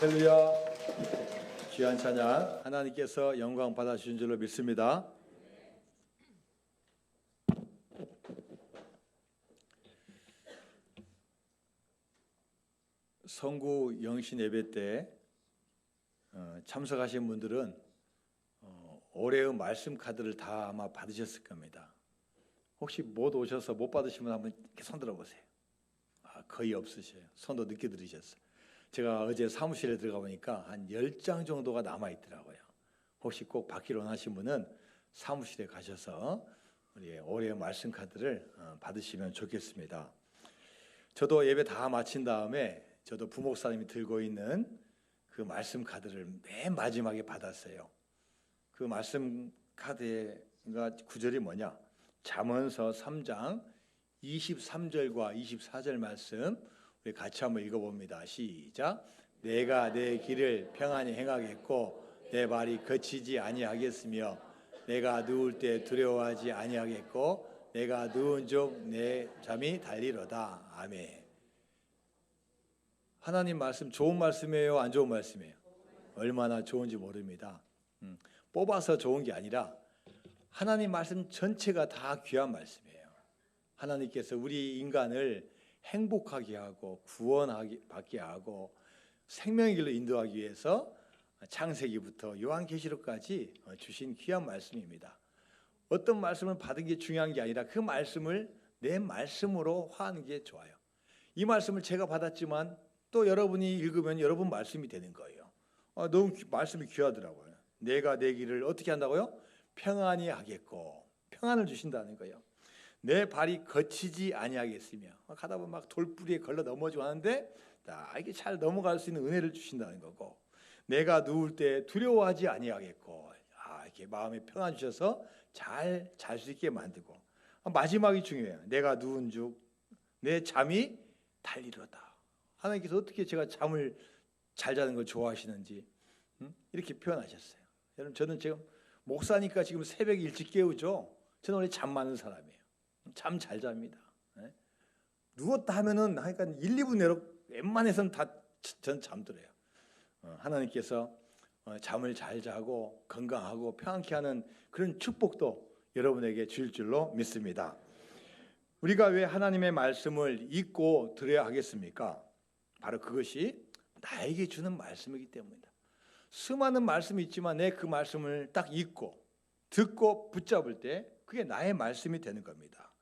할렐루야. 귀한 찬양 하나님께서 영광 받아주신 줄로 믿습니다. 성구 영신 예배 때 어, 참석하신 분들은 어, 올해의 말씀 카드를 다 아마 받으셨을 겁니다. 혹시 못 오셔서 못 받으시면 한번 손 들어보세요. 아, 거의 없으셔요. 손도 늦게 들으셨어요. 제가 어제 사무실에 들어가 보니까 한 10장 정도가 남아 있더라고요. 혹시 꼭 받기로 원하신 분은 사무실에 가셔서 우리 올해 말씀 카드를 어, 받으시면 좋겠습니다. 저도 예배 다 마친 다음에 저도 부목사님이 들고 있는 그 말씀 카드를 맨 마지막에 받았어요. 그 말씀 카드가 구절이 뭐냐? 잠언서 3장 23절과 24절 말씀 우리 같이 한번 읽어봅니다. 시작. 내가 내 길을 평안히 행하겠고 내 발이 거치지 아니하겠으며 내가 누울 때 두려워하지 아니하겠고 내가 누운 적내 잠이 달리로다. 아멘. 하나님 말씀 좋은 말씀이에요, 안 좋은 말씀이에요? 얼마나 좋은지 모릅니다. 음, 뽑아서 좋은 게 아니라 하나님 말씀 전체가 다 귀한 말씀이에요. 하나님께서 우리 인간을 행복하게 하고 구원하게 받게 하고 생명의 길로 인도하기 위해서 창세기부터 요한계시록까지 주신 귀한 말씀입니다. 어떤 말씀을 받은 게 중요한 게 아니라 그 말씀을 내 말씀으로 화하는 게 좋아요. 이 말씀을 제가 받았지만 또 여러분이 읽으면 여러분 말씀이 되는 거예요. 아, 너무 귀- 말씀이 귀하더라고요. 내가 내 길을 어떻게 한다고요? 평안히 하겠고 평안을 주신다는 거예요. 내 발이 거치지 아니하겠으며 가다 보면 막 돌뿌리에 걸러 넘어지고 하는데 나 이게 잘 넘어갈 수 있는 은혜를 주신다는 거고 내가 누울 때 두려워하지 아니하겠고 아 이렇게 마음에 평안 주셔서 잘 잘 수 있게 만들고 아, 마지막이 중요해요. 내가 누운 juk 내 잠이 달리로다. 하나님께서 어떻게 제가 잠을 잘 자는 걸 좋아하시는지 음? 이렇게 표현하셨어요. 여러분 저는 지금 목사니까 지금 새벽에 일찍 깨우죠. 저는 원래 잠 많은 사람이에요. 잠 잘 잡니다. 예? 누웠다 하면은 하니까 1, 2분 내로 웬만해서는 다 전 잠들어요. 어, 하나님께서 어, 잠을 잘 자고 건강하고 평안케 하는 그런 축복도 여러분에게 주실 줄로 믿습니다. 우리가 왜 하나님의 말씀을 읽고 들어야 하겠습니까? 바로 그것이 나에게 주는 말씀이기 때문이다. 수많은 말씀이 있지만 내 그 말씀을 딱 읽고 듣고 붙잡을 때 그게 나의 말씀이 되는 겁니다.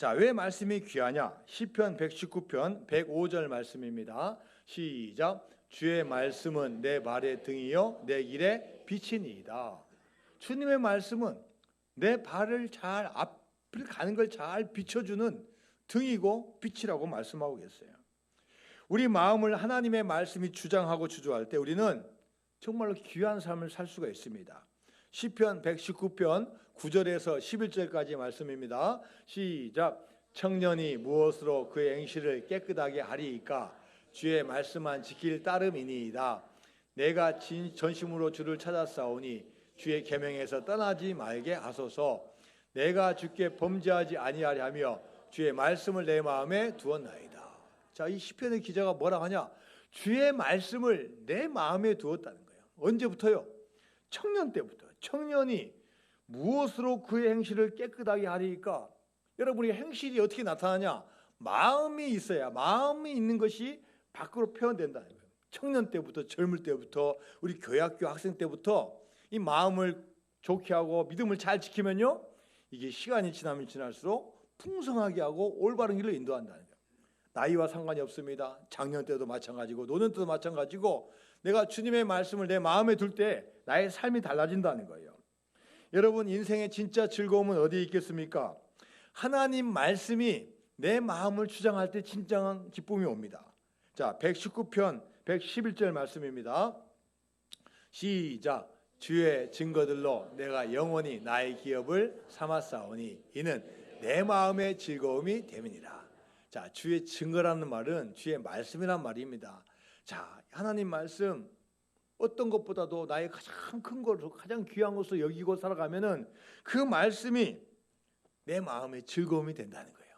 자, 왜 말씀이 귀하냐? 시편 119편 105절 말씀입니다. 시작. 주의 말씀은 내 발의 등이요 내 길에 빛이니이다. 주님의 말씀은 내 발을 잘 앞을 가는 걸 잘 비춰주는 등이고 빛이라고 말씀하고 계세요. 우리 마음을 하나님의 말씀이 주장하고 주조할 때 우리는 정말로 귀한 삶을 살 수가 있습니다. 시편 119편 9절에서 11절까지 말씀입니다. 시작. 청년이 무엇으로 그의 행실을 깨끗하게 하리이까 주의 말씀만 지킬 따름이니이다. 내가 진 전심으로 주를 찾았사오니 주의 계명에서 떠나지 말게 하소서. 내가 주께 범죄하지 아니하려 하며 주의 말씀을 내 마음에 두었나이다. 자, 이 시편의 기자가 뭐라 하냐? 주의 말씀을 내 마음에 두었다는 거예요. 언제부터요? 청년 때부터. 청년이 무엇으로 그의 행실을 깨끗하게 하리까? 여러분이 행실이 어떻게 나타나냐? 마음이 있어야 마음이 있는 것이 밖으로 표현된다는 거예요. 청년 때부터 젊을 때부터 우리 교학교 학생 때부터 이 마음을 좋게 하고 믿음을 잘 지키면요. 이게 시간이 지나면 지날수록 풍성하게 하고 올바른 길로 인도한다는 거예요. 나이와 상관이 없습니다. 작년 때도 마찬가지고 노년 때도 마찬가지고 내가 주님의 말씀을 내 마음에 둘 때 나의 삶이 달라진다는 거예요. 여러분 인생의 진짜 즐거움은 어디에 있겠습니까? 하나님 말씀이 내 마음을 주장할 때 진정한 기쁨이 옵니다. 자, 119편 111절 말씀입니다. 시작. 주의 증거들로 내가 영원히 나의 기업을 삼았사오니 이는 내 마음의 즐거움이 됨이니라. 자, 주의 증거라는 말은 주의 말씀이란 말입니다. 자, 하나님 말씀 어떤 것보다도 나의 가장 큰 것으로 가장 귀한 것으로 여기고 살아가면은 그 말씀이 내 마음의 즐거움이 된다는 거예요.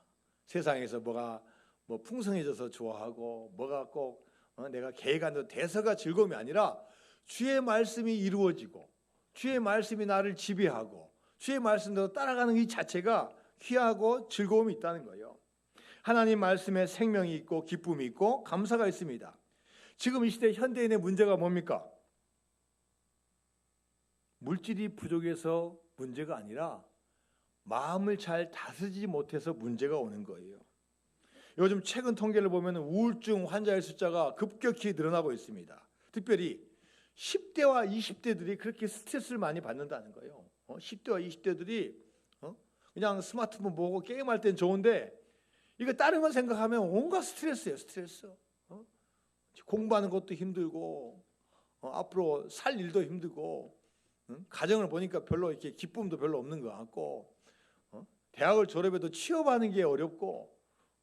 세상에서 뭐가 뭐 풍성해져서 좋아하고 뭐가 꼭 어, 내가 계획한 대서가 즐거움이 아니라 주의 말씀이 이루어지고 주의 말씀이 나를 지배하고 주의 말씀대로 따라가는 이 자체가 귀하고 즐거움이 있다는 거예요. 하나님 말씀에 생명이 있고 기쁨이 있고 감사가 있습니다. 지금 이 시대 현대인의 문제가 뭡니까? 물질이 부족해서 문제가 아니라 마음을 잘 다스리지 못해서 문제가 오는 거예요. 요즘 최근 통계를 보면 우울증 환자의 숫자가 급격히 늘어나고 있습니다. 특별히 10대와 20대들이 그렇게 스트레스를 많이 받는다는 거예요. 어? 10대와 20대들이 어? 그냥 스마트폰 보고 게임할 땐 좋은데 이거 다른 거 생각하면 온갖 스트레스예요, 스트레스. 어? 공부하는 것도 힘들고 어, 앞으로 살 일도 힘들고 응? 가정을 보니까 별로 이렇게 기쁨도 별로 없는 것 같고 어? 대학을 졸업해도 취업하는 게 어렵고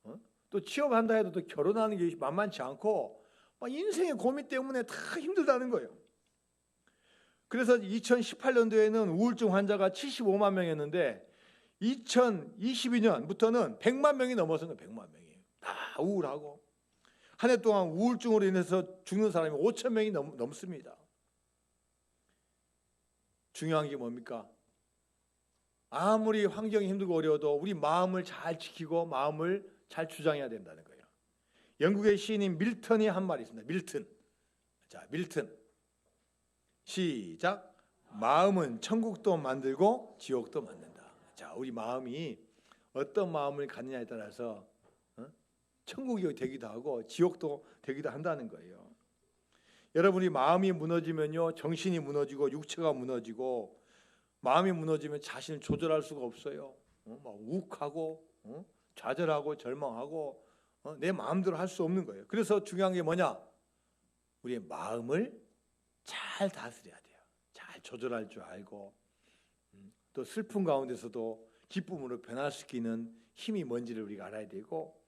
어? 또 취업한다 해도 또 결혼하는 게 만만치 않고 막 인생의 고민 때문에 다 힘들다는 거예요. 그래서 2018년도에는 우울증 환자가 75만 명이었는데 2022년부터는 100만 명이 넘어서는 거예요. 100만 명이 다 우울하고 한 해 동안 우울증으로 인해서 죽는 사람이 5천 명이 넘, 넘습니다. 중요한 게 뭡니까? 아무리 환경이 힘들고 어려워도 우리 마음을 잘 지키고 마음을 잘 주장해야 된다는 거예요. 영국의 시인인 밀턴이 한 말이 있습니다. 밀턴. 자, 밀턴. 시작. 마음은 천국도 만들고 지옥도 만든다. 자, 우리 마음이 어떤 마음을 갖느냐에 따라서 어? 천국이 되기도 하고 지옥도 되기도 한다는 거예요. 여러분이 마음이 무너지면요, 정신이 무너지고 육체가 무너지고 마음이 무너지면 자신을 조절할 수가 없어요. 어? 막 욱하고 어? 좌절하고 절망하고 어? 내 마음대로 할 수 없는 거예요. 그래서 중요한 게 뭐냐? 우리의 마음을 잘 다스려야 돼요. 잘 조절할 줄 알고 음, 또 슬픔 가운데서도 기쁨으로 변화시키는 힘이 뭔지를 우리가 알아야 되고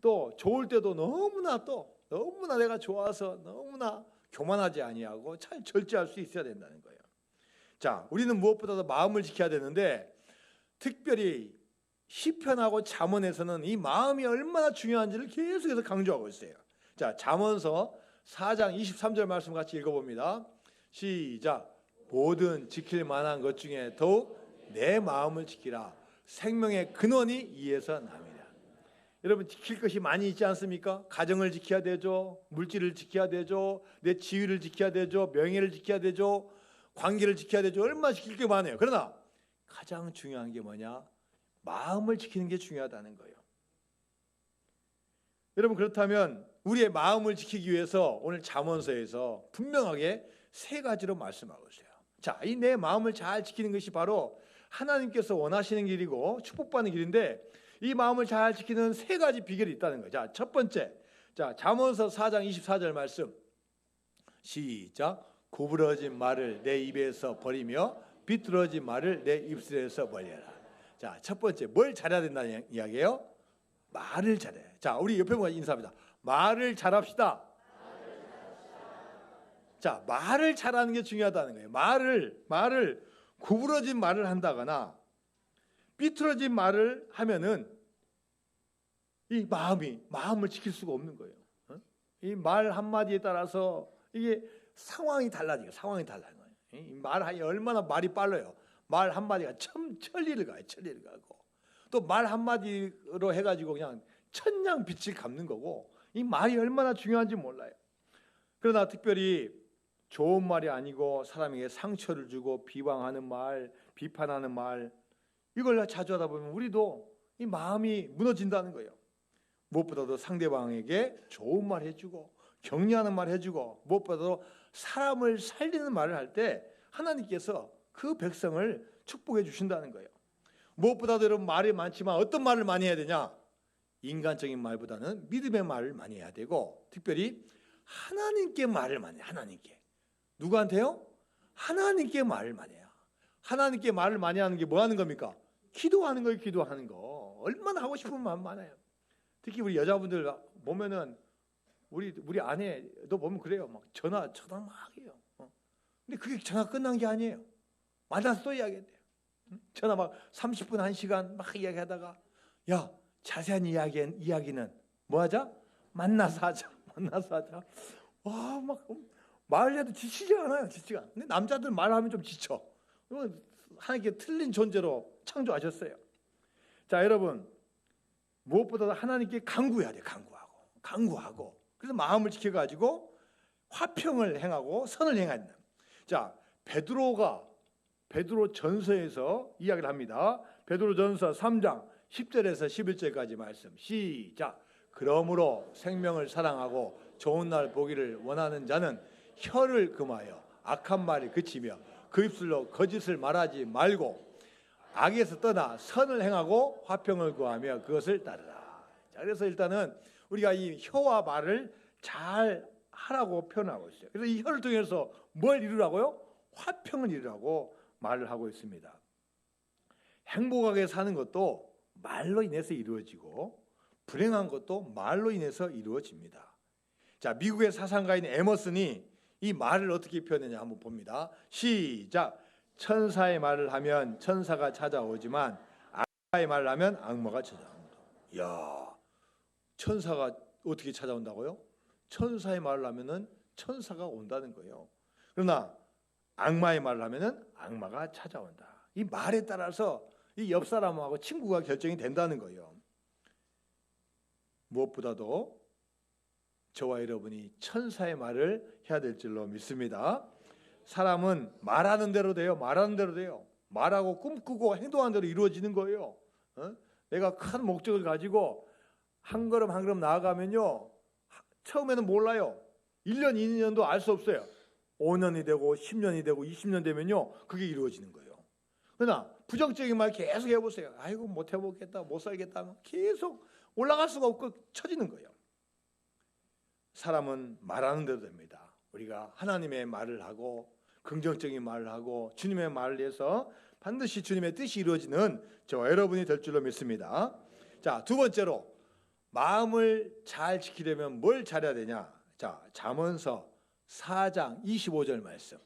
또 좋을 때도 너무나 또 너무나 내가 좋아서 너무나 교만하지 아니하고 잘 절제할 수 있어야 된다는 거예요. 자, 우리는 무엇보다도 마음을 지켜야 되는데 특별히 시편하고 잠언에서는 이 마음이 얼마나 중요한지를 계속해서 강조하고 있어요. 자, 잠언서 4장 23절 말씀 같이 읽어 봅니다. 시작. 모든 지킬 만한 것 중에 더욱 내 마음을 지키라. 생명의 근원이 이에서 남이라. 여러분 지킬 것이 많이 있지 않습니까? 가정을 지켜야 되죠. 물질을 지켜야 되죠. 내 지위를 지켜야 되죠. 명예를 지켜야 되죠. 관계를 지켜야 되죠. 얼마나 지킬 게 많아요. 그러나 가장 중요한 게 뭐냐? 마음을 지키는 게 중요하다는 거예요. 여러분 그렇다면 우리의 마음을 지키기 위해서 오늘 잠언서에서 분명하게 세 가지로 말씀하고 있어요. 자, 이 내 마음을 잘 지키는 것이 바로 하나님께서 원하시는 길이고 축복받는 길인데 이 마음을 잘 지키는 세 가지 비결이 있다는 거예요. 자, 첫 번째. 자, 잠언서 4장 24절 말씀. 시작. 구부러진 말을 내 입에서 버리며 비뚤어진 말을 내 입술에서 버려라. 자, 첫 번째 뭘 잘해야 된다는 이야기예요? 말을 잘해. 자, 우리 옆에 보고 인사합니다. 말을 잘합시다. 자, 말을 잘하는 게 중요하다는 거예요. 말을 말을 구부러진 말을 한다거나 삐뚤어진 말을 하면은 이 마음이 마음을 지킬 수가 없는 거예요. 어? 이말 한마디에 따라서 이게 상황이 달라져요. 상황이 달라요. 말 얼마나 말이 빨라요. 말 한마디가 천, 천리를 가요. 천리를 가고 또 말 한마디로 해가지고 그냥 천냥 빛을 갚는 거고 이 말이 얼마나 중요한지 몰라요. 그러나 특별히 좋은 말이 아니고 사람에게 상처를 주고 비방하는 말, 비판하는 말 이걸 자주 하다 보면 우리도 이 마음이 무너진다는 거예요. 무엇보다도 상대방에게 좋은 말 해주고 격려하는 말 해주고 무엇보다도 사람을 살리는 말을 할 때 하나님께서 그 백성을 축복해 주신다는 거예요. 무엇보다도 여러분 말이 많지만 어떤 말을 많이 해야 되냐? 인간적인 말보다는 믿음의 말을 많이 해야 되고 특별히 하나님께 말을 많이 해. 하나님께. 누구한테요? 하나님께 말을 많이 해요. 하나님께 말을 많이 하는 게 뭐 하는 겁니까? 기도하는 거예요, 기도하는 거. 얼마나 하고 싶은 마음 많아요. 특히 우리 여자분들 보면은 우리 우리 아내도 보면 그래요. 막 전화 전화 막 해요. 어. 근데 그게 전화 끝난 게 아니에요. 만나서 또 이야기해요. 전화 막 30분 1시간 막 이야기하다가 야, 자세한 이야기 이야기는 뭐 하자? 만나서 하자. 만나서 하자. 와, 막 말해도 지치지 않아요. 지치가. 근데 남자들 말하면 좀 지쳐. 하나님께 틀린 존재로 창조하셨어요. 자, 여러분 무엇보다도 하나님께 간구해야 돼. 간구하고, 간구하고. 그래서 마음을 지켜 가지고 화평을 행하고 선을 행한다. 자, 베드로가 베드로 전서에서 이야기를 합니다. 베드로 전서 3장 10절에서 11절까지 말씀. 시작. 그러므로 생명을 사랑하고 좋은 날 보기를 원하는 자는 혀를 금하여 악한 말을 그치며 그 입술로 거짓을 말하지 말고 악에서 떠나 선을 행하고 화평을 구하며 그것을 따르라. 자, 그래서 일단은 우리가 이 혀와 말을 잘 하라고 표현하고 있어요. 그래서 이 혀를 통해서 뭘 이루라고요? 화평을 이루라고 말을 하고 있습니다. 행복하게 사는 것도 말로 인해서 이루어지고 불행한 것도 말로 인해서 이루어집니다. 자, 미국의 사상가인 에머슨이 이 말을 어떻게 표현했냐 한번 봅니다. 시작. 천사의 말을 하면 천사가 찾아오지만 악마의 말을 하면 악마가 찾아온다. 야, 천사가 어떻게 찾아온다고요? 천사의 말을 하면은 천사가 온다는 거예요. 그러나 악마의 말을 하면은 악마가 찾아온다. 이 말에 따라서 이 옆 사람하고 친구가 결정이 된다는 거예요. 무엇보다도 저와 여러분이 천사의 말을 해야 될 줄로 믿습니다. 사람은 말하는 대로 돼요. 말하는 대로 돼요. 말하고 꿈꾸고 행동하는 대로 이루어지는 거예요. 어? 내가 큰 목적을 가지고 한 걸음 한 걸음 나아가면요. 처음에는 몰라요. 1년, 2년도 알 수 없어요. 5년이 되고 10년이 되고 20년 되면요. 그게 이루어지는 거예요. 그러나 부정적인 말 계속 해보세요. 아이고 못 해보겠다, 못 살겠다. 계속 올라갈 수가 없고 처지는 거예요. 사람은 말하는 대로 됩니다. 우리가 하나님의 말을 하고 긍정적인 말을 하고 주님의 말을 해서 반드시 주님의 뜻이 이루어지는 저와 여러분이 될 줄로 믿습니다. 자, 두 번째로 마음을 잘 지키려면 뭘 잘해야 되냐? 자, 잠언서 4장 25절 말씀.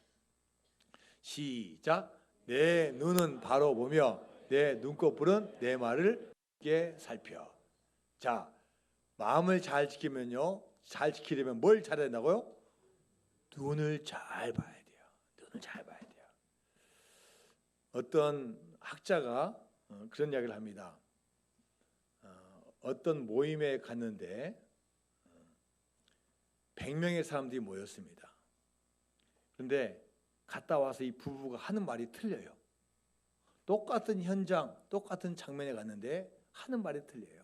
시작. 내 눈은 바로 보며 내 눈꺼풀은 내 말을 깊게 살펴. 자, 마음을 잘 지키면요. 잘 지키려면 뭘 잘해야 된다고요? 눈을 잘 봐야 잘 봐야 돼요. 어떤 학자가 어, 그런 이야기를 합니다. 어, 어떤 모임에 갔는데 100명의 사람들이 모였습니다. 그런데 갔다 와서 이 부부가 하는 말이 틀려요. 똑같은 현장, 똑같은 장면에 갔는데 하는 말이 틀려요.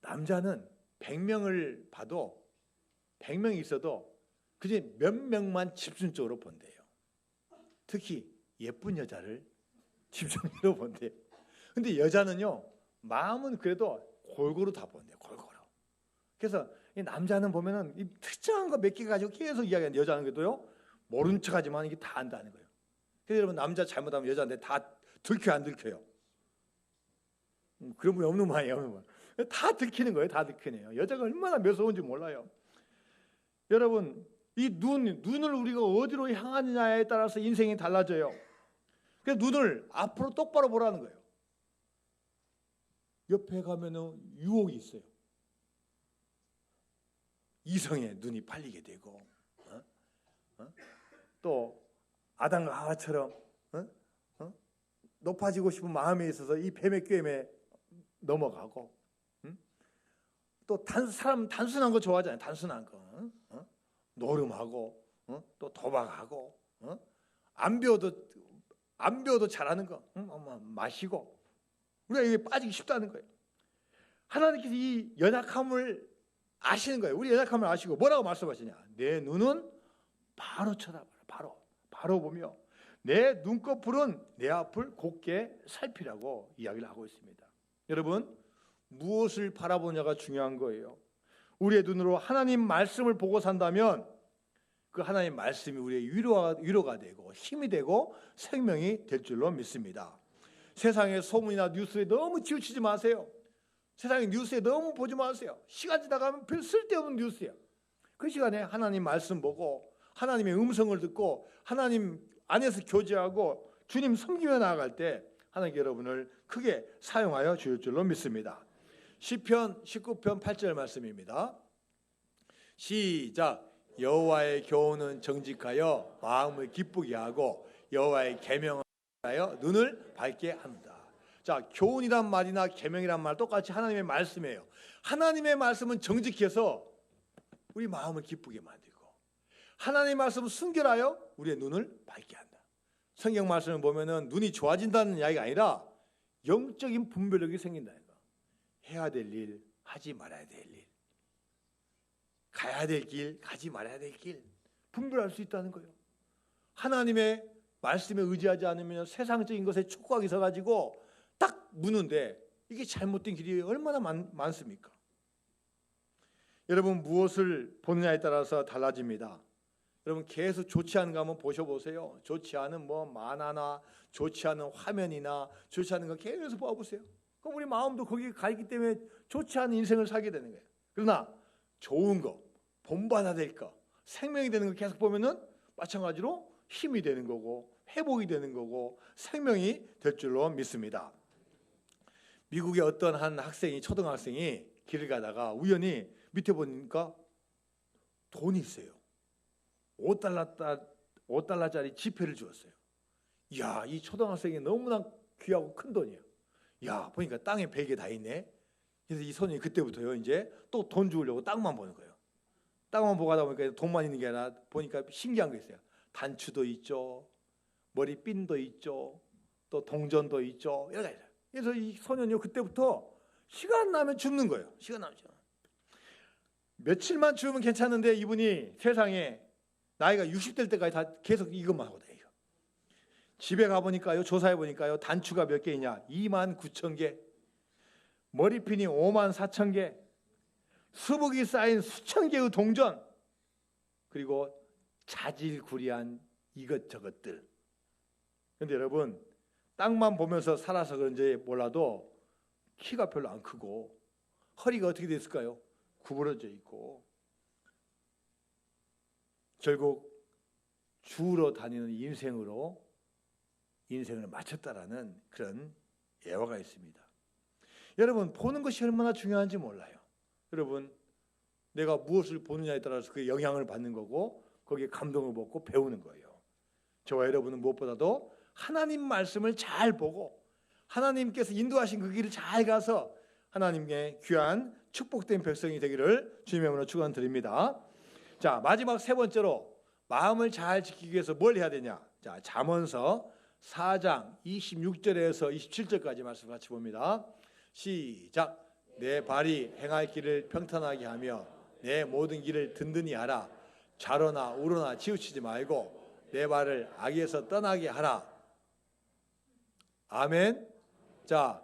남자는 100명을 봐도 100명이 있어도 그저 몇 명만 집중적으로 본대요. 특히 예쁜 여자를 집중적으로 본대요. 근데 여자는요, 마음은 그래도 골고루 다 본대요. 골고루. 그래서 이 남자는 보면은 이 특정한 거 몇 개 가지고 계속 이야기하는 여자는 그래도요, 모른 척 하지만 이게 다 안다는 거예요. 그래서 여러분 남자 잘못하면 여자한테 다 들켜 안 들켜요. 음, 그런 분이 없는 말이에요. 없는 말. 다 들키는 거예요. 다 들키네요. 여자가 얼마나 매서운지 몰라요. 여러분 이 눈, 눈을 우리가 어디로 향하느냐에 따라서 인생이 달라져요. 그래서 눈을 앞으로 똑바로 보라는 거예요. 옆에 가면은 유혹이 있어요. 이성에 눈이 팔리게 되고, 어? 어? 또 아담과 하와처럼 어? 어? 높아지고 싶은 마음에 있어서 이 뱀의 꾀임에 넘어가고, 음? 또 단, 사람 단순한 거 좋아하잖아요. 단순한 거. 어? 노름하고 어? 또 도박하고 어? 안 배워도 안 배워도 잘하는 거 응? 어, 마시고 우리가 이게 빠지기 쉽다는 거예요. 하나님께서 이 연약함을 아시는 거예요. 우리 연약함을 아시고 뭐라고 말씀하시냐? 내 눈은 바로 쳐다봐라. 바로 바로 보며 내 눈꺼풀은 내 앞을 곱게 살피라고 이야기를 하고 있습니다. 여러분 무엇을 바라보냐가 중요한 거예요. 우리의 눈으로 하나님 말씀을 보고 산다면 그 하나님 말씀이 우리의 위로가, 위로가 되고 힘이 되고 생명이 될 줄로 믿습니다. 세상의 소문이나 뉴스에 너무 치우치지 마세요. 세상의 뉴스에 너무 보지 마세요. 시간 지나가면 별 쓸데없는 뉴스예요. 그 시간에 하나님 말씀 보고 하나님의 음성을 듣고 하나님 안에서 교제하고 주님 섬기며 나아갈 때 하나님 여러분을 크게 사용하여 주실 줄로 믿습니다. 시편 19편 8절 말씀입니다. 시작. 여호와의 교훈은 정직하여 마음을 기쁘게 하고 여호와의 계명을 하여 눈을 밝게 합니다. 자, 교훈이란 말이나 계명이란 말 똑같이 하나님의 말씀이에요. 하나님의 말씀은 정직해서 우리 마음을 기쁘게 만들고 하나님의 말씀은 순결하여 우리의 눈을 밝게 한다. 성경 말씀을 보면은 눈이 좋아진다는 이야기가 아니라 영적인 분별력이 생긴다는 거. 해야 될 일, 하지 말아야 될 일. 가야 될 길, 가지 말아야 될 길. 분별할 수 있다는 거예요. 하나님의 말씀에 의지하지 않으면 세상적인 것에 촉각이 서가지고 딱 무는데 이게 잘못된 길이 얼마나 많, 많습니까? 여러분 무엇을 보느냐에 따라서 달라집니다. 여러분 계속 좋지 않은 거 한번 보셔보세요. 좋지 않은 뭐 만화나 좋지 않은 화면이나 좋지 않은 거 계속 봐보세요. 그럼 우리 마음도 거기 가 있기 때문에 좋지 않은 인생을 살게 되는 거예요. 그러나 좋은 거, 본받아야 될 거, 생명이 되는 거 계속 보면은 마찬가지로 힘이 되는 거고 회복이 되는 거고 생명이 될 줄로 믿습니다. 미국의 어떤 한 학생이 초등학생이 길을 가다가 우연히 밑에 보니까 돈이 있어요. 5달러 5달러짜리 지폐를 주었어요. 야, 이 초등학생이 너무나 귀하고 큰 돈이야. 야, 보니까 땅에 베개 다 있네. 그래서 이 손이 그때부터요. 이제 또 돈 주려고 땅만 보는 거예요. 땅만 보고 하다 보니까 돈만 있는 게 아니라 보니까 신기한 게 있어요. 단추도 있죠. 머리핀도 있죠. 또 동전도 있죠. 여러 가지. 그래서 이 소년이 그때부터 시간 나면 줍는 거예요. 시간 나면 줍. 며칠만 주면 괜찮은데 이분이 세상에 나이가 60될 때까지 다 계속 이것만 하고. 집에 가 보니까요. 조사해 보니까요. 단추가 몇 개이냐? 2만 9천 개. 머리핀이 5만 4천 개. 수북이 쌓인 수천 개의 동전. 그리고 자질구리한 이것저것들. 근데 여러분, 땅만 보면서 살아서 그런지 몰라도 키가 별로 안 크고 허리가 어떻게 됐을까요? 구부러져 있고 결국 주로 다니는 인생으로 인생을 마쳤다라는 그런 예화가 있습니다. 여러분 보는 것이 얼마나 중요한지 몰라요. 여러분 내가 무엇을 보느냐에 따라서 그 영향을 받는 거고 거기에 감동을 받고 배우는 거예요. 저와 여러분은 무엇보다도 하나님 말씀을 잘 보고 하나님께서 인도하신 그 길을 잘 가서 하나님의 귀한 축복된 백성이 되기를 주님의 이름으로 축원드립니다. 자, 마지막 세 번째로 마음을 잘 지키기 위해서 뭘 해야 되냐? 자, 잠언서 4장 26절에서 27절까지 말씀 같이 봅니다. 시작. 내 발이 행할 길을 평탄하게 하며 내 모든 길을 든든히 하라. 좌로나 우로나 치우치지 말고 내 발을 악에서 떠나게 하라. 아멘. 자,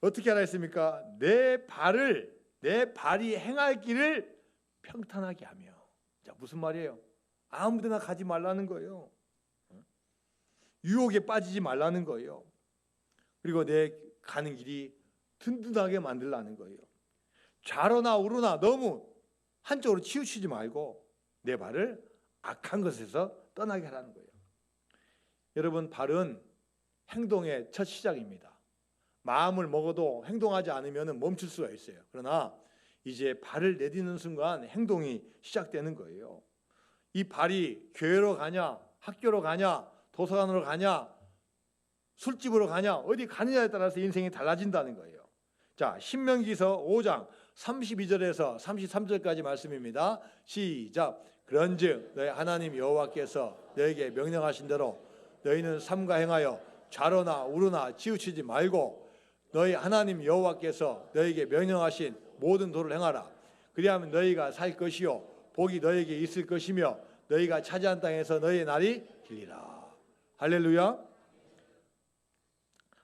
어떻게 하라 했습니까? 내 발을 내 발이 행할 길을 평탄하게 하며. 자, 무슨 말이에요? 아무 데나 가지 말라는 거예요. 유혹에 빠지지 말라는 거예요. 그리고 내 가는 길이 든든하게 만들라는 거예요. 좌로나 우로나 너무 한쪽으로 치우치지 말고 내 발을 악한 것에서 떠나게 하라는 거예요. 여러분 발은 행동의 첫 시작입니다. 마음을 먹어도 행동하지 않으면 멈출 수가 있어요. 그러나 이제 발을 내딛는 순간 행동이 시작되는 거예요. 이 발이 교회로 가냐, 학교로 가냐, 도서관으로 가냐, 술집으로 가냐, 어디 가느냐에 따라서 인생이 달라진다는 거예요. 자, 신명기서 5장 32절에서 33절까지 말씀입니다. 시작. 그런즉 너희 하나님 여호와께서 너에게 명령하신 대로 너희는 삼가 행하여 좌로나 우로나 치우치지 말고 너희 하나님 여호와께서 너에게 명령하신 모든 도를 행하라. 그리하면 너희가 살 것이요 복이 너에게 있을 것이며 너희가 차지한 땅에서 너희의 날이 길리라. 할렐루야.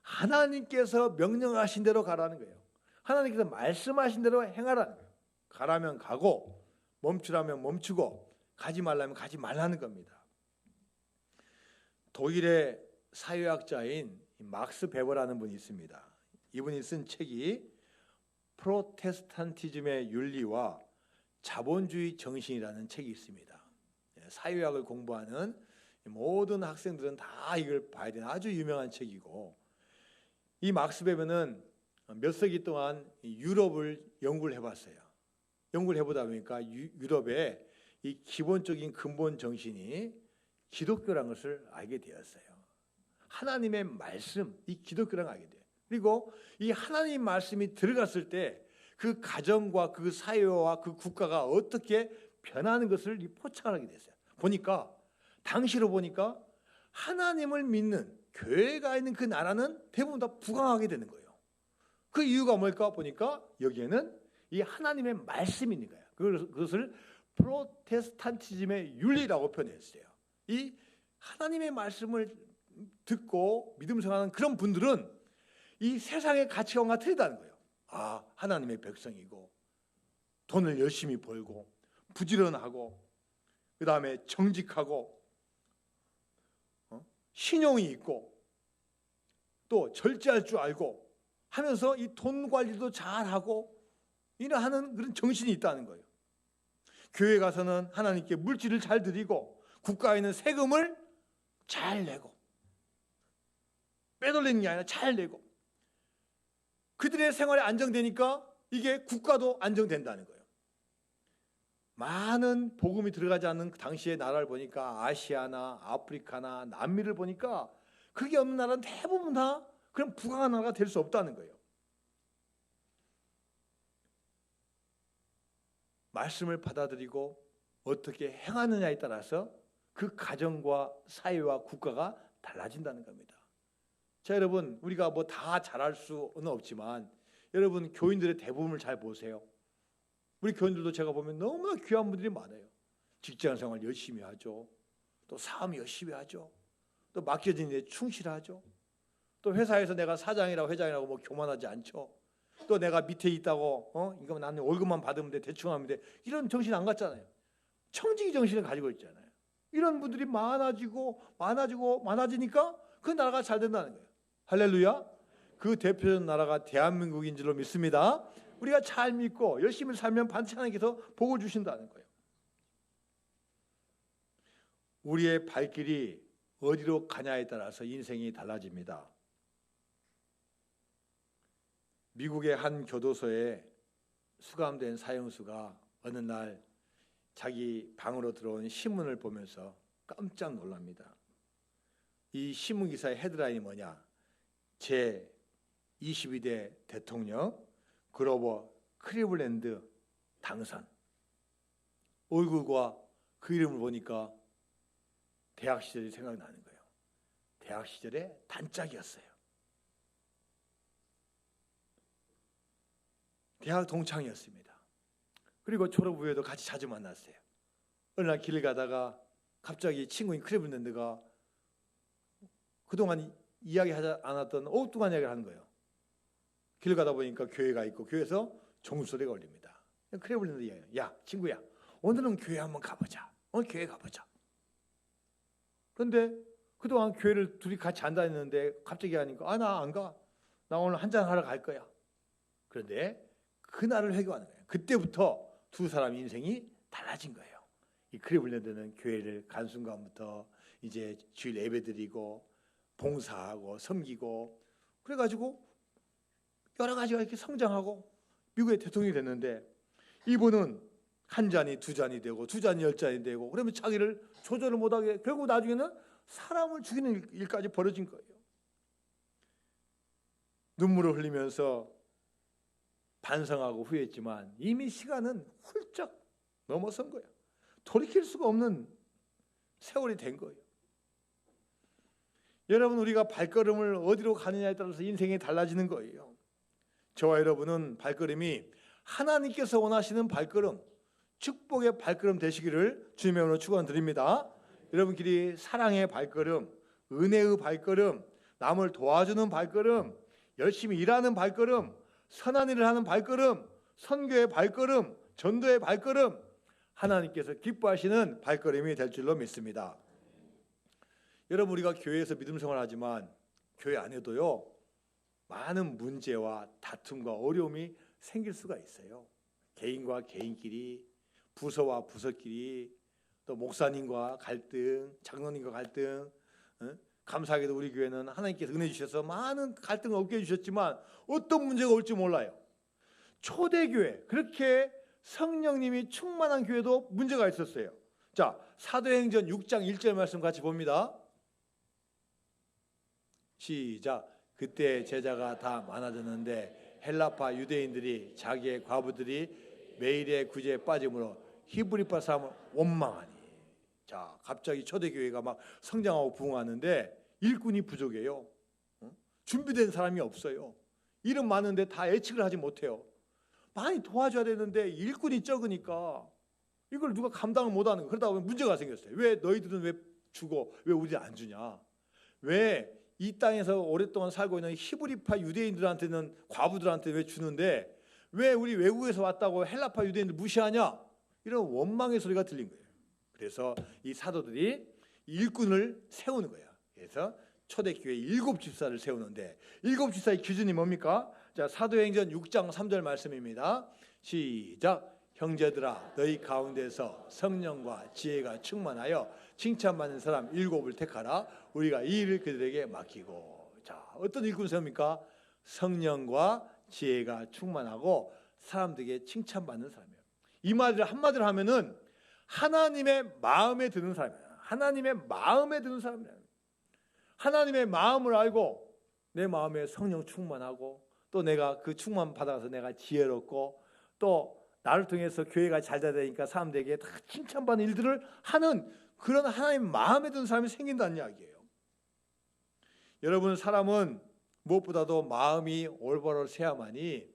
하나님께서 명령하신 대로 가라는 거예요. 하나님께서 말씀하신 대로 행하라는 거예요. 가라면 가고 멈추라면 멈추고 가지 말라면 가지 말라는 겁니다. 독일의 사회학자인 막스 베버라는 분이 있습니다. 이분이 쓴 책이 프로테스탄티즘의 윤리와 자본주의 정신이라는 책이 있습니다. 예, 사회학을 공부하는 모든 학생들은 다 이걸 봐야 되는 아주 유명한 책이고 이 막스 베버는 몇 세기 동안 이 유럽을 연구를 해봤어요. 연구를 해보다 보니까 유, 유럽의 이 기본적인 근본 정신이 기독교라는 것을 알게 되었어요. 하나님의 말씀, 이 기독교라는 걸 알게 돼요. 그리고 이 하나님 말씀이 들어갔을 때 그 가정과 그 사회와 그 국가가 어떻게 변하는 것을 이 포착하게 됐어요. 보니까 당시로 보니까 하나님을 믿는 교회가 있는 그 나라는 대부분 다 부강하게 되는 거예요. 그 이유가 뭘까 보니까 여기에는 이 하나님의 말씀이 있는 거예요. 그것을 프로테스탄티즘의 윤리라고 표현했어요. 이 하나님의 말씀을 듣고 믿음 생활하는 그런 분들은 이 세상의 가치관과 틀리다는 거예요. 아, 하나님의 백성이고 돈을 열심히 벌고 부지런하고 그 다음에 정직하고 어? 신용이 있고 또 절제할 줄 알고 하면서 이 돈 관리도 잘하고 이러하는 그런 정신이 있다는 거예요. 교회 가서는 하나님께 물질을 잘 드리고 국가에 있는 세금을 잘 내고 빼돌리는 게 아니라 잘 내고 그들의 생활이 안정되니까 이게 국가도 안정된다는 거예요. 많은 복음이 들어가지 않는 그 당시의 나라를 보니까 아시아나 아프리카나 남미를 보니까 그게 없는 나라는 대부분 다 그런 부강한 나라가 될 수 없다는 거예요. 말씀을 받아들이고 어떻게 행하느냐에 따라서 그 가정과 사회와 국가가 달라진다는 겁니다. 자, 여러분, 우리가 뭐 다 잘할 수는 없지만 여러분 교인들의 대부분을 잘 보세요. 우리 교인들도 제가 보면 너무나 귀한 분들이 많아요. 직장 생활 열심히 하죠. 또 사업 열심히 하죠. 또 맡겨진 일에 충실하죠. 또 회사에서 내가 사장이라고 회장이라고 뭐 교만하지 않죠. 또 내가 밑에 있다고 어 이거 나는 월급만 받으면 돼 대충 하면 돼 이런 정신 안 갖잖아요. 청지기 정신을 가지고 있잖아요. 이런 분들이 많아지고 많아지고 많아지니까 그 나라가 잘 된다는 거예요. 할렐루야. 그 대표적 나라가 대한민국인 줄로 믿습니다. 우리가 잘 믿고 열심히 살면 반드시 하나님께서 복을 주신다는 거예요. 우리의 발길이 어디로 가냐에 따라서 인생이 달라집니다. 미국의 한 교도소에 수감된 사형수가 어느 날 자기 방으로 들어온 신문을 보면서 깜짝 놀랍니다. 이 신문 기사의 헤드라인이 뭐냐? 제 22대 대통령 그로버 크리블랜드 당선. 얼굴과 그 이름을 보니까 대학 시절이 생각나는 거예요. 대학 시절의 단짝이었어요. 대학 동창이었습니다. 그리고 졸업 후에도 같이 자주 만났어요. 어느 날 길을 가다가 갑자기 친구인 크리블랜드가 그동안 이야기하지 않았던 엉뚱한 이야기를 하는 거예요. 길 가다 보니까 교회가 있고 교회에서 종소리가 울립니다. 크레블린드 이야기야. 야 친구야 오늘은 교회 한번 가보자. 오늘 교회 가보자. 그런데 그동안 교회를 둘이 같이 안 다녔는데 갑자기 하니까 아 나 안 가. 나 오늘 한잔 하러 갈 거야. 그런데 그날을 회개하는 거예요. 그때부터 두 사람 인생이 달라진 거예요. 이 크리블랜드는 교회를 간 순간부터 이제 주일 예배드리고 봉사하고 섬기고 그래가지고 여러 가지가 이렇게 성장하고 미국의 대통령이 됐는데 이분은 한 잔이 두 잔이 되고 두 잔이 열 잔이 되고 그러면 자기를 조절을 못하게 결국 나중에는 사람을 죽이는 일까지 벌어진 거예요. 눈물을 흘리면서 반성하고 후회했지만 이미 시간은 훌쩍 넘어선 거예요. 돌이킬 수가 없는 세월이 된 거예요. 여러분 우리가 발걸음을 어디로 가느냐에 따라서 인생이 달라지는 거예요. 저와 여러분은 발걸음이 하나님께서 원하시는 발걸음, 축복의 발걸음 되시기를 주님의 이름으로 축원드립니다. 여러분끼리 사랑의 발걸음, 은혜의 발걸음, 남을 도와주는 발걸음, 열심히 일하는 발걸음, 선한 일을 하는 발걸음, 선교의 발걸음, 전도의 발걸음, 하나님께서 기뻐하시는 발걸음이 될 줄로 믿습니다. 여러분 우리가 교회에서 믿음 생활하지만 교회 안에도요 많은 문제와 다툼과 어려움이 생길 수가 있어요. 개인과 개인끼리, 부서와 부서끼리, 또 목사님과 갈등, 장로님과 갈등, 어? 감사하게도 우리 교회는 하나님께서 은혜 주셔서 많은 갈등을 없게 해주셨지만 어떤 문제가 올지 몰라요. 초대교회 그렇게 성령님이 충만한 교회도 문제가 있었어요. 자 사도행전 6장 1절 말씀 같이 봅니다. 시작. 그때 제자가 다 많아졌는데 헬라파 유대인들이 자기의 과부들이 매일의 구제에 빠짐으로 히브리파 사람을 원망하니. 자 갑자기 초대교회가 막 성장하고 부흥하는데 일꾼이 부족해요. 어? 준비된 사람이 없어요. 일은 많은데 다 예측을 하지 못해요. 많이 도와줘야 되는데 일꾼이 적으니까 이걸 누가 감당을 못하는 거 그러다 보면 문제가 생겼어요. 왜 너희들은 왜 주고 왜 우리 안 주냐? 왜 이 땅에서 오랫동안 살고 있는 히브리파 유대인들한테는 과부들한테 왜 주는데 왜 우리 외국에서 왔다고 헬라파 유대인들 무시하냐? 이런 원망의 소리가 들린 거예요. 그래서 이 사도들이 일꾼을 세우는 거예요. 그래서 초대교회 일곱 집사를 세우는데 일곱 집사의 기준이 뭡니까? 자 사도행전 6장 3절 말씀입니다. 시작. 형제들아 너희 가운데서 성령과 지혜가 충만하여 칭찬받는 사람 일곱을 택하라. 우리가 이 일을 그들에게 맡기고. 자 어떤 일꾼 세웁니까? 성령과 지혜가 충만하고 사람들에게 칭찬받는 사람이에요. 이 말을 한마디로 하면은 하나님의 마음에 드는 사람이에요. 하나님의 마음에 드는 사람이에요. 하나님의 마음을 알고 내 마음에 성령 충만하고 또 내가 그 충만 받아서 내가 지혜롭고 또 나를 통해서 교회가 잘 되니까 사람들에게 다 칭찬받는 일들을 하는 그런 하나님 마음에 드는 사람이 생긴다는 이야기예요. 여러분 사람은 무엇보다도 마음이 올바로 세야만이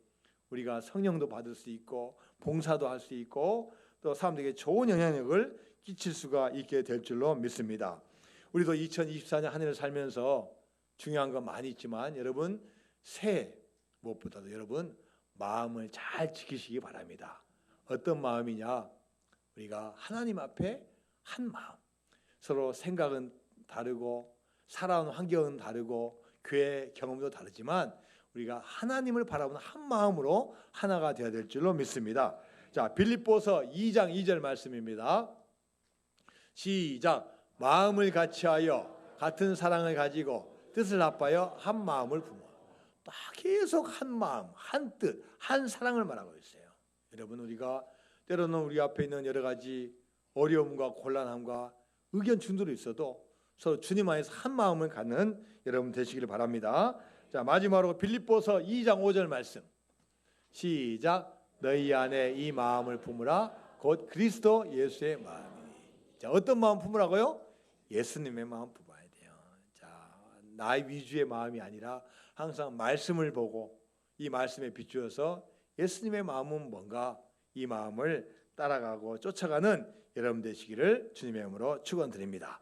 우리가 성령도 받을 수 있고 봉사도 할 수 있고 또 사람들에게 좋은 영향력을 끼칠 수가 있게 될 줄로 믿습니다. 우리도 2024년 한 해를 살면서 중요한 건 많이 있지만 여러분 새해 무엇보다도 여러분 마음을 잘 지키시기 바랍니다. 어떤 마음이냐? 우리가 하나님 앞에 한 마음. 서로 생각은 다르고 살아온 환경은 다르고 교회 경험도 다르지만 우리가 하나님을 바라보는 한 마음으로 하나가 되어야 될 줄로 믿습니다. 자, 빌립보서 2장 2절 말씀입니다. 시작. 마음을 같이하여 같은 사랑을 가지고 뜻을 합하여 한 마음을 품어. 딱 계속 한 마음, 한 뜻, 한 사랑을 말하고 있어요. 여러분 우리가 때로는 우리 앞에 있는 여러 가지 어려움과 곤란함과 의견 충돌이 있어도 서로 주님 안에서 한 마음을 갖는 여러분 되시기를 바랍니다. 자 마지막으로 빌립보서 2장 5절 말씀 시작 너희 안에 이 마음을 품으라 곧 그리스도 예수의 마음이니 자 어떤 마음 품으라고요? 예수님의 마음 품어야 돼요. 자 나의 위주의 마음이 아니라 항상 말씀을 보고 이 말씀에 비추어서 예수님의 마음은 뭔가 이 마음을 따라가고 쫓아가는 여러분 되시기를 주님의 이름으로 축원드립니다.